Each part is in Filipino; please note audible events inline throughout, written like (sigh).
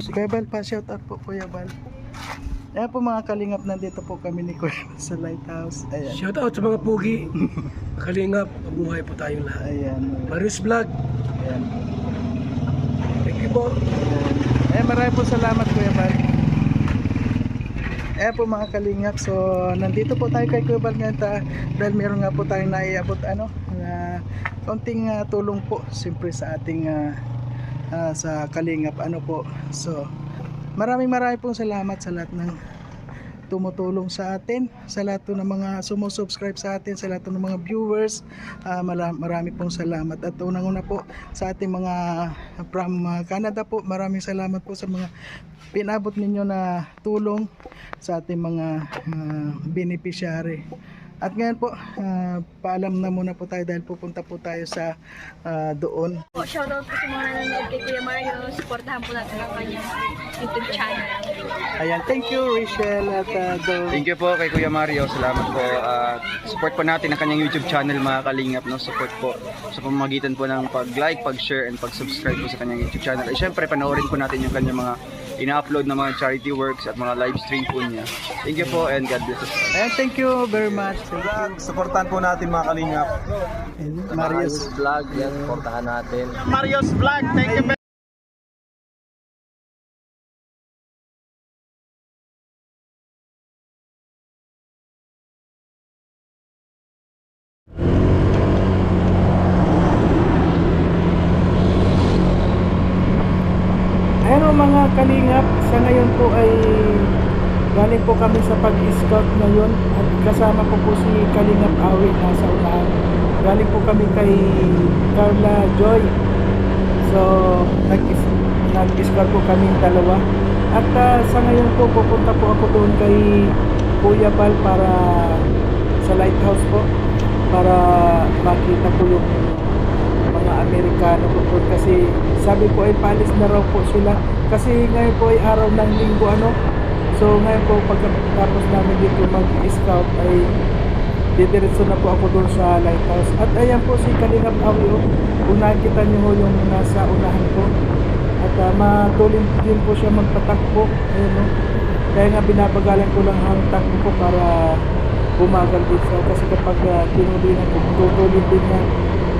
Si Kuya Bal pa, shout out po Kuya Bal. Ayan po mga kalingap, nandito po kami ni Kuya sa lighthouse. Ayan. Shout out sa mga pugi. Kalingap, mabuhay po tayong lahat. Ayan. Marius Vlog, Ayan. thank you po. Eh, marami po salamat Kuya Bal. Eh po mga kalingap, so nandito po tayo kay Kuya Bal ngayon ta, dahil meron nga po tayong naiabot ano, na konting ah, tulong po siyempre sa ating ah, ah, sa kalingap ano po. So maraming maraming pong salamat sa lahat ng tumutulong sa atin, sa lahat ng mga sumusubscribe sa atin, sa lahat ng mga viewers. Mara- marami pong salamat. At unang-una po sa ating mga from ah, Canada po, maraming salamat po sa mga pinabot ninyo na tulong sa ating mga ah, beneficiary. At ngayon po, ah, paalam na muna po tayo dahil pupunta po tayo sa ah, doon. Po, shoutout po sa mga nanonood kay Kuya Mario. Supportahan po natin ang kanyang YouTube channel. Ayan, thank you Rachel at uh, Dol. Thank you po kay Kuya Mario. Salamat po. Ah, support po natin ang kanyang YouTube channel mga kalingap. No? Support po sa pamamagitan po ng pag-like, pag-share, and pag-subscribe po sa kanyang YouTube channel. At syempre, panoorin po natin yung kanyang mga ina-upload na mga charity works at mga live stream po niya. Thank you po and God bless us. Ayan, thank you very much. Thank you. Supportan po natin mga kalingap. And Marius. vlog, yan, portahan natin. Mario's Vlog, thank you Ayan o mga kalingap, sa ngayon po ay galing po kami sa pag-scout ngayon at kasama ko po si Kalingap Awi nasa unahan. Galing po kami kay Carla Joy. So, nag- nag-scout po kami dalawa. At ah, sa ngayon po, pupunta po ako doon kay Kuya Bal para sa lighthouse po para makita po yung mga Amerikano po po kasi sabi po ay palis na raw po sila kasi ngayon po ay araw ng linggo ano so ngayon po pagkatapos namin dito mag-scout ay didiretso na po ako doon sa lighthouse. At ayan po si Kalingap Awi oh. kung nakikita niyo ho yung nasa unahan ko. At uh, matulin din po siya magpatakbo. Ayun oh. kaya nga binabagalan ko lang ang takbo ko para bumagal din siya. Kasi kapag uh, tinulinan ko tutulin din niya.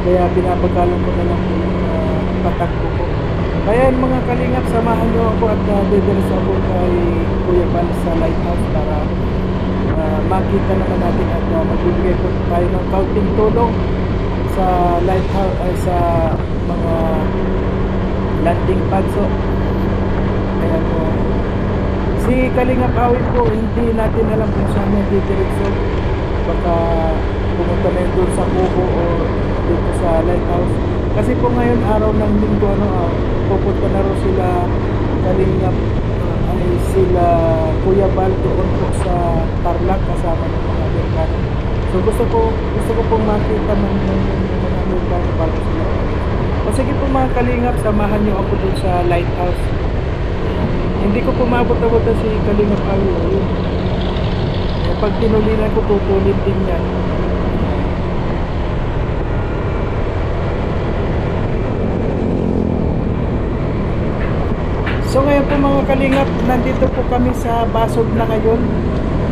Kaya binabagalan ko na lang yung uh, patakbo ko kaya mga kalingap samahan niyo ako at uh, didiretso ako kay Kuya Bal sa lighthouse para uh, makita naman natin at uh, magbibigay po tayo ng kaunting tulong sa lighthouse ay sa mga landing pad so kaya po. Si Kalingap Awit po hindi natin alam kung saan niya didiretso baka pumunta na doon sa Kubo o dito sa lighthouse. Kasi po ngayon araw ng linggo ano ah, pupunta na rin sila Kalingap ah, ay sila Kuya Bal doon sa Tarlac kasama ng mga Amerikano. So gusto ko gusto ko pong makita ng, ng, mga Amerikano bago sila o sige po mga Kalingap samahan niyo ako doon sa lighthouse. Hindi ko pumabot-abot si Kalingap ayun eh, pag tinulinan ko tutulin din yan So ngayon po mga kalingap, nandito po kami sa Basog na ngayon.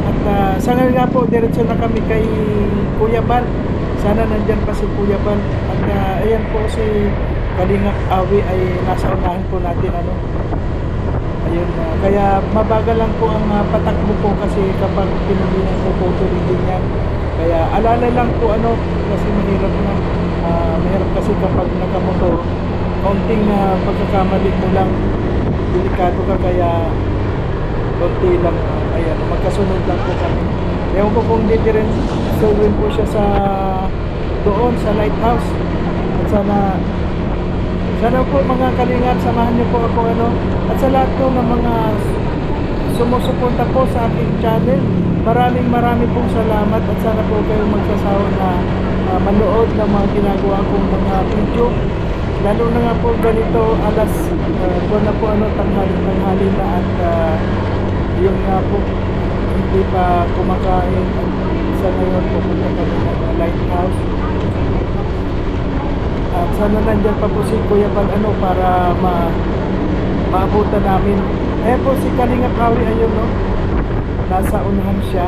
At ah, sa ngayon nga po, diretso na kami kay Kuya Bal. Sana nandyan pa si Kuya Bal. At ah, ayan po si Kalingap Awi ay nasa unahan po natin. Ano? Ayun, ah, kaya mabagal lang po ang ah, patakbo po kasi kapag pinulinan po tuloy din yan. Kaya alala lang po ano, kasi mahirap na. Ah, mahirap kasi kapag nakamotor, kaunting ah, pagkakamali mo lang delikado ka kaya konti lang uh, ayan magkasunod lang po kami. Ewan ko kung didiretso rin po siya sa doon sa lighthouse. At sana sana po mga kalingap samahan niyo po ako ano at sa lahat po ng mga sumusuporta po sa aking channel maraming maraming pong salamat at sana po kayo magsasawa na ah, manood ng mga ginagawa kong mga video. Lalo na nga po ganito alas uh, po na po ano tanghali tanghali na at uh, yun nga po hindi pa kumakain sa ngayon pupunta kami ng lighthouse at sana nandyan pa po si Kuya Bal ano para ma maabutan namin. Ayan po si Kalingap Awi ayun no. Nasa unahan siya.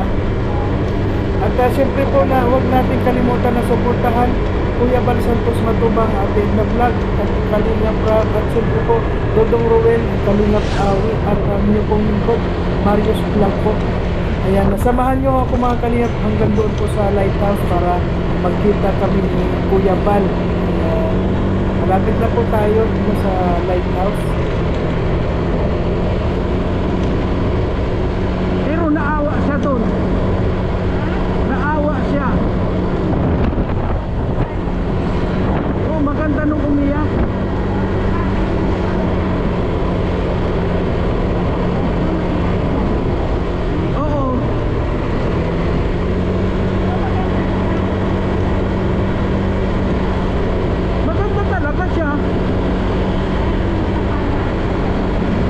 At uh, syempre po na huwag natin kalimutan na suportahan Kuya Bal Santos Matubang atin na vlog Kalingap Rab at syempre po Dodong Ruel, Kalingap Awi at ang inyo pong lingkod Marius Vlog po. Ayan, nasamahan nyo ako mga kalingap hanggang doon po sa lighthouse para magkita kami ni Kuya Bal. Ayan. Malapit na po tayo sa lighthouse. Pero naawa siya doon. Naawa siya. Oh, maganda nung umiyak. Oo. Maganda talaga siya.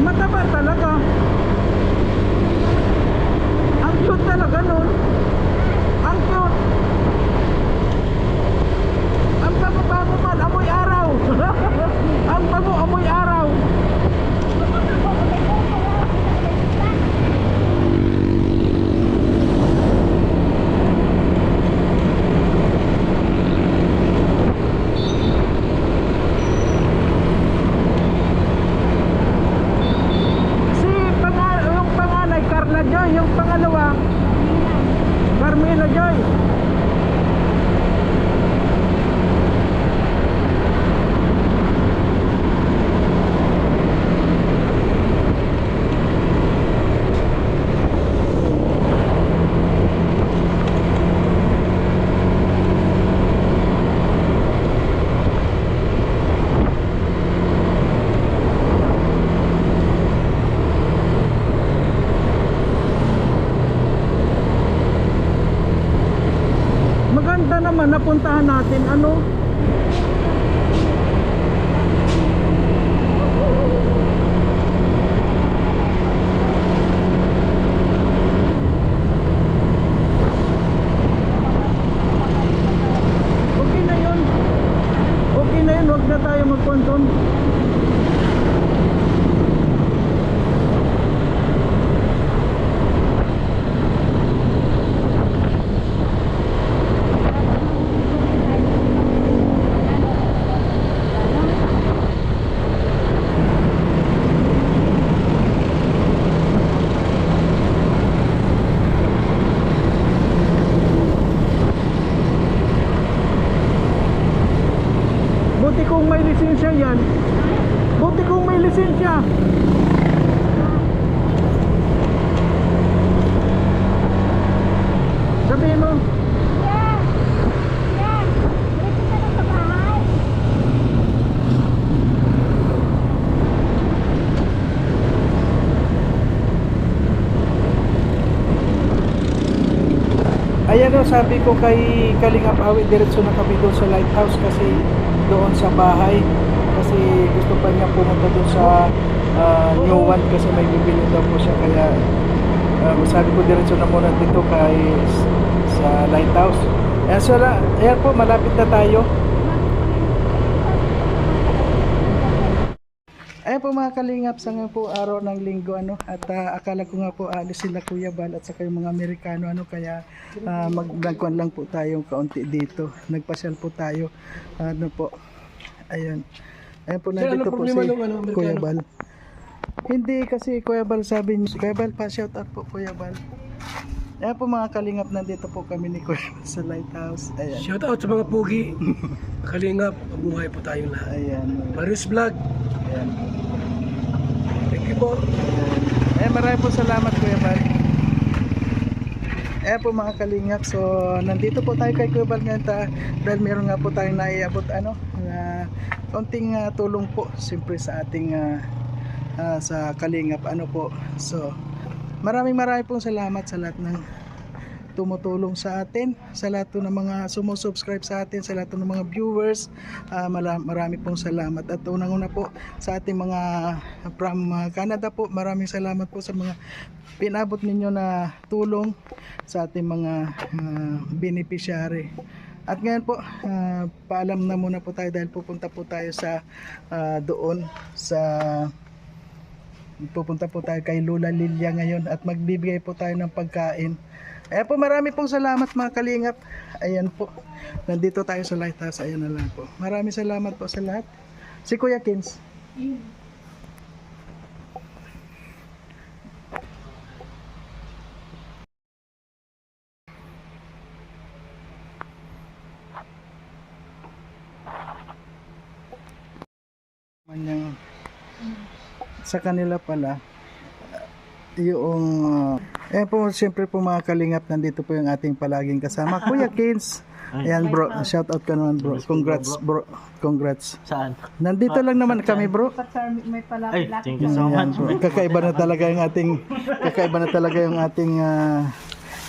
Mataba talaga. Ang cute talaga nun. Ang cute. Ang bango-bango man, amoy araw. Ang bango, amoy araw. Si pangal yung panganay Carla Joy, yung pangalawa Carmela Joy. Maganda naman napuntahan natin ano Okay na yun. Okay na yun, huwag na tayo magkonton. Buti kung may lisensya yan. Buti kung may lisensya. Sabihin mo. Sabi ko kay Kalingap Awi, diretso na kami doon sa lighthouse kasi doon sa bahay. Kasi gusto pa niya pumunta doon sa ah, New One kasi may bibili daw po siya. Kaya ah, sabi ko diretso na muna dito kay sa lighthouse. Ayan, so, la- ayan po, malapit na tayo. Ayan po mga kalingap sa nga po araw ng linggo ano at ah, akala ko nga po alis sila Kuya Bal at saka yung mga Amerikano ano kaya uh, magnagkuan lang po tayong kaunti dito. Nagpasyal po tayo. ano po. Ayun. Ayun po Sir, nandito ano po si nung ano, Amerikano? Kuya Bal. Hindi kasi Kuya Bal sabi niya, Kuya Bal pa shout out po Kuya Bal. Ayan po mga kalingap nandito po kami ni Kuya sa lighthouse. Ayan. Shout out sa mga pugi. (laughs) Kalingap, mabuhay po tayong lahat. Ayan. Marius Vlog, Ayan. thank you po. Eh, marami po salamat Kuya Bal. Eh po mga kalingap, so nandito po tayo kay Kuya Bal ngayon ta, dahil meron nga po tayong naiabot ano, na konting ah, tulong po siyempre sa ating ah, ah, sa kalingap ano po. So maraming maraming pong salamat sa lahat ng tumutulong sa atin, sa lahat ng mga sumusubscribe sa atin, sa lahat ng mga viewers. Mala- marami pong salamat. At unang-una po sa ating mga from ah, Canada po, maraming salamat po sa mga pinabot ninyo na tulong sa ating mga ah, beneficiary. At ngayon po, ah, paalam na muna po tayo dahil pupunta po tayo sa ah, doon sa Pupunta po tayo kay Lola Lilia ngayon at magbibigay po tayo ng pagkain. Ayan po, marami pong salamat mga kalingap. Ayan po. Nandito tayo sa lighthouse. Ayan na lang po. Marami salamat po sa lahat. Si Kuya Kins. Manyang sa kanila pala yung uh, eh po siyempre po mga kalingap nandito po yung ating palaging kasama (laughs) Kuya Kins Ayan bro, shout out ka naman bro. Congrats bro. Congrats. Saan? Nandito lang naman kami bro. Ay, thank you so Ayan, much. bro. Kakaiba na talaga yung ating (laughs) kakaiba na talaga yung ating ah,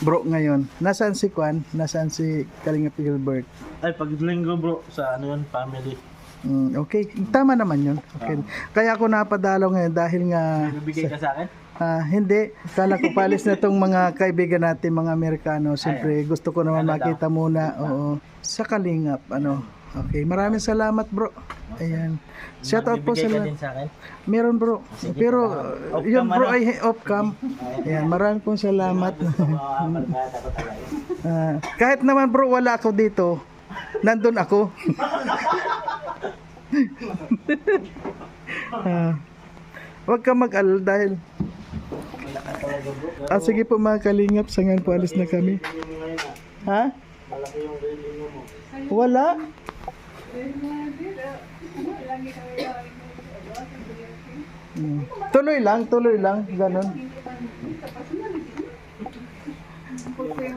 bro ngayon. Nasaan si Kwan? Nasaan si Kalingap Gilbert? Ay, pag linggo bro, sa ano yun, family. Mm, okay, tama naman yun. Okay. Kaya ako napadalaw ngayon dahil nga Bibigay ka sa akin? Ah, hindi. Kala ko palis na tong mga kaibigan natin, mga Amerikano. Siyempre, gusto ko naman makita muna. Oo. Sa Kalingap, ano. Okay, maraming salamat, bro. Ayan. Shout out po sa lahat. sa akin? Meron, bro. Pero, Off yun, cam, bro, ano? ay off cam. Ayan, maraming pong salamat. (laughs) Ah, kahit naman, bro, wala ako dito. Nandun ako. (laughs) Ah, Huwag ka mag-alala dahil Ah, sige po mga kalingap, sa ngayon po alis na kami. Ha? Wala. Hmm. Tuloy lang, tuloy lang, ganun.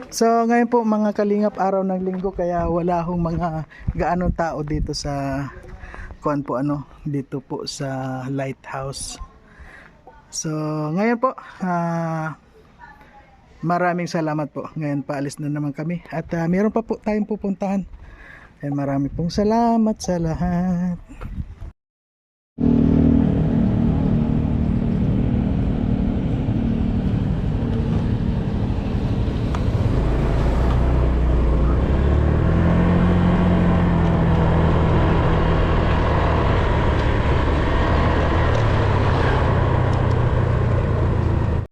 So ngayon po mga kalingap araw ng linggo kaya wala hong mga gaanong tao dito sa kuan po ano dito po sa lighthouse. So ngayon po ah, maraming salamat po. Ngayon paalis na naman kami at ah, meron pa po tayong pupuntahan. And marami pong salamat sa lahat.